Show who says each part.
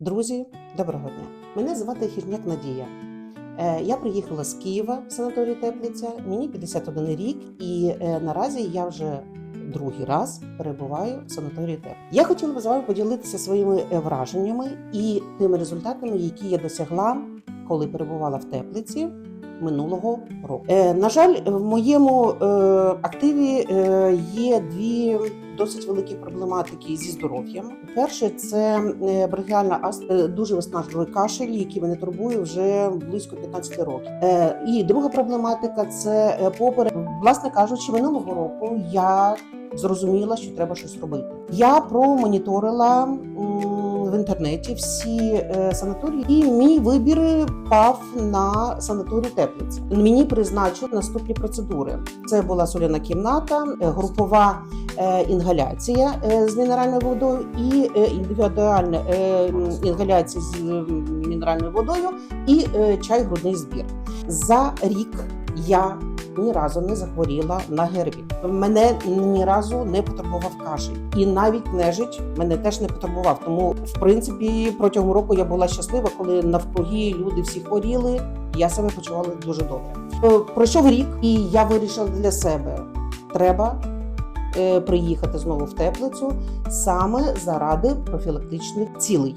Speaker 1: Друзі, доброго дня! Мене звати Хірняк Надія. Е, Я приїхала з Києва в санаторій Теплиця. Мені 51 рік, і е, наразі я вже другий раз перебуваю в санаторії Теплиця. Я хотіла б з вами поділитися своїми е, враженнями і тими результатами, які я досягла, коли перебувала в теплиці. Минулого року. Е, на жаль, в моєму е, активі е, є дві досить великі проблематики зі здоров'ям. Перше, це е, бронхіальна астма, е, дуже виснажливий кашель, який мене турбує вже близько 15 років. Е, І друга проблематика це е, поперек. Власне кажучи, минулого року я зрозуміла, що треба щось робити. Я промоніторила в інтернеті всі е, санаторії, і мій вибір пав на санаторій Теплиця. Мені призначили наступні процедури: це була соляна кімната, е, групова е, інгаляція з мінеральною водою і індивідуальна інгаляція з мінеральною водою і чай грудний збір. За рік я ні разу не захворіла на ГРВІ. Мене ні разу не потурбував кашель. І навіть нежить мене теж не потурбував. Тому, в принципі, протягом року я була щаслива, коли навкруги люди всі хворіли. Я себе почувала дуже добре. Е, Пройшов рік, і я вирішила для себе: треба е, приїхати знову в теплицю саме заради профілактичних цілей.